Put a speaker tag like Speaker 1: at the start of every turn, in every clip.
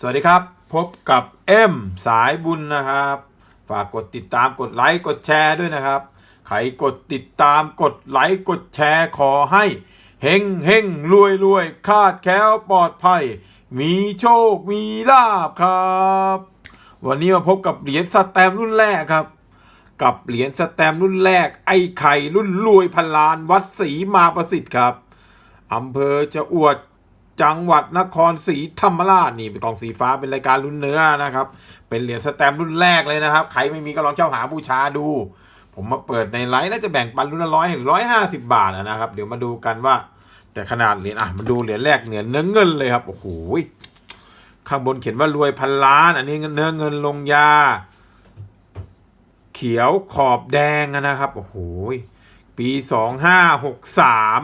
Speaker 1: สวัสดีครับ พบกับเอ็มสายบุญนะครับ ฝากกดติดตามกดไลค์กดแชร์ด้วยนะครับ ใครกดติดตามกดไลค์กดแชร์ขอให้เฮงเฮงรวยรวยคาดแคล้วปลอดภัย มีโชคมีลาบครับ วันนี้มาพบกับเหรียญสแตมรุ่นแรกครับ กับเหรียญสแตมรุ่นแรก ไอ้ไข่รุ่นรวยพันล้านวัดศรีมาประสิทธิ์ครับอำเภอจะอวด จังหวัดนครศรีธรรมราชนี่เป็นกองสีฟ้าเป็นรายการรุ่นเนื้อนะครับ เป็นเหรียญสแตมรุ่นแรกเลยนะครับ ใครไม่มีก็ลองเช่าหาบูชาดู ผมมาเปิดในไลฟ์น่าจะแบ่งปันรุ่นละร้อยถึงร้อยห้าสิบาทนะครับ เดี๋ยวมาดูกันว่า แต่ขนาดเหรียญอะมาดูเหรียญแรกเหนือเนื้อเงินเลยครับโอ้โหข้างบนเขียนว่ารวยพันล้าน อันนี้เนื้อเงินลงยา เขียวขอบแดงนะครับโอ้โหปีสองห้าหกสาม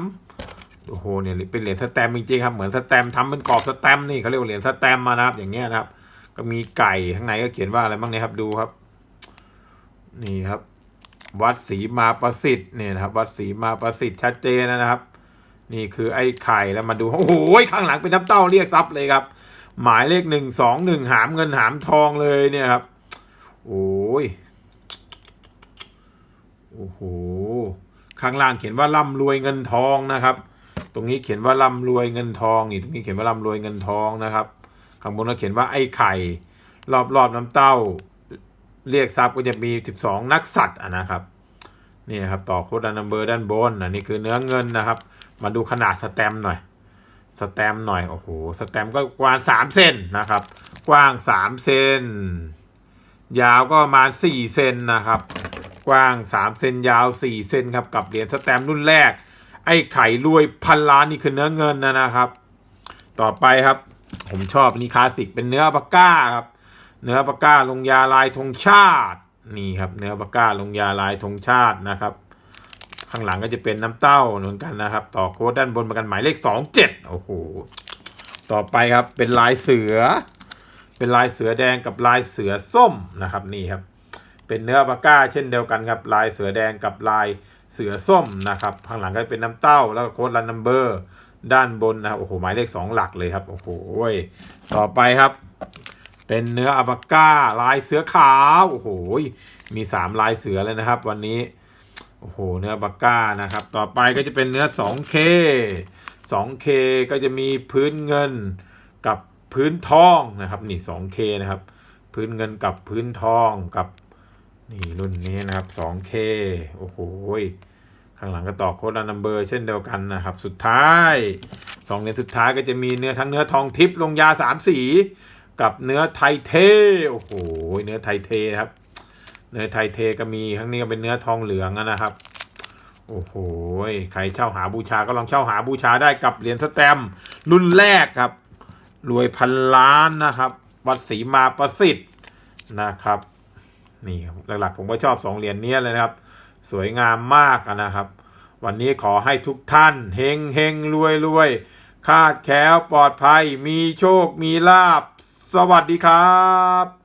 Speaker 1: โอ้โหเนี่ยเป็นเหรียญสแตมจริงๆครับเหมือนสแตมป์ทำเป็นกรอบสแตมนี่เขาเรียกว่าเหรียญสแตมมานะครับ อย่างเงี้ยนะครับ ก็มีไก่ข้างในก็เขียนว่าอะไรบ้างเนี่ยครับดูครับ นี่ครับ วัดศรีมาประสิทธิ์เนี่ยนะครับ วัดศรีมาประสิทธิ์ชัดเจนนะครับ นี่คือไอ้ไข่แล้วมาดูโอ้โหข้างหลังเป็นน้ำเต้าเรียกทรัพย์เลยครับ หมายเลขหนึ่งสองหนึ่งหามเงินหามทองเลยเนี่ยครับ โอ้ยโอ้โหข้างล่างเขียนว่าร่ำรวยเงินทองนะครับ ตรงนี้เขียนว่าร่ำรวยเงินทองนี่ตรงนี้เขียนว่าร่ำรวยเงินทองนะครับข้างบนก็เขียนว่าไอ้ไข่ รอบรอบน้ำเต้า เรียกทรัพย์ก็จะมี 12 นักสัตว์อะนะครับนี่ครับต่อโค้ดนัมเบอร์ด้านบนอันนี้คือเนื้อเงินนะครับ มาดูขนาดสแตมหน่อยสแตมหน่อยโอ้โหสแตมก็กว้าง3เซนนะครับ กว้าง3เซนยาวก็ประมาณ4เซนนะครับ กว้าง3เซนยาว4เซนครับกับเหรียญสแตมรุ่นแรก ไอ้ไข่รวยพันล้านนี่คือเนื้อเงินนะนะครับ ต่อไปครับ ผมชอบนี่คลาสสิกเป็นเนื้อปาก้าครับ เนื้อปาก้าลงยาลายธงชาตินี่ครับเนื้อปากก้าลงยาลายธงชาตินะครับ ข้างหลังก็จะเป็นน้ำเต้าเหมือนกันนะครับ ต่อโค้ดด้านบนมากันหมายเลขสองเจ็ดโอ้โหต่อไปครับเป็นลายเสือ เป็นลายเสือแดงกับลายเสือส้มนะครับนี่ครับ เป็นเนื้อปากก้าเช่นเดียวกันครับลายเสือแดงกับลายเสือส้มนะครับข้างหลังก็เป็นน้ำเต้าแล้วก็โค้ดรันนัมเบอร์ด้านบนนะครับโอ้โหหมายเลขสองหลักเลยครับโอ้โหต่อไปครับ เป็นเนื้ออัปาก้า ลายเสือขาวโอ้โหมีสามลายเสือเลยนะครับ วันนี้โอ้โหเนื้ออัปาก้านะครับ ต่อไปก็จะเป็นเนื้อ 2K 2K ก็จะมีพื้นเงินกับพื้นทองนะครับนี่ 2K นะครับ พื้นเงินกับพื้นทองกับ นี่รุ่นนี้นะครับ 2K โอ้โหข้างหลังก็ต่อโค้ดนัมเบอร์เช่นเดียวกันนะครับ สุดท้ายสองเหรียญสุดท้ายก็จะมีเนื้อทั้งเนื้อทองทิพย์ลงยาสามสี กับเนื้อไทเท โอ้โห เนื้อไทเทครับ เนื้อไทเทก็มีข้างนี้ก็เป็นเนื้อทองเหลืองนะครับ โอ้โห ใครเช่าหาบูชาก็ลองเช่าหาบูชาได้กับเหรียญสแตมรุ่นแรกครับ รวยพันล้านนะครับ วัดศรีมาประสิทธิ์นะครับ นี่หลักๆผมก็ชอบสองเหรียญนี้เลยนะครับ สวยงามมากนะครับ วันนี้ขอให้ทุกท่านเฮงเฮงรวยรวยคาดแคล้วปลอดภัย มีโชคมีลาบ สวัสดีครับ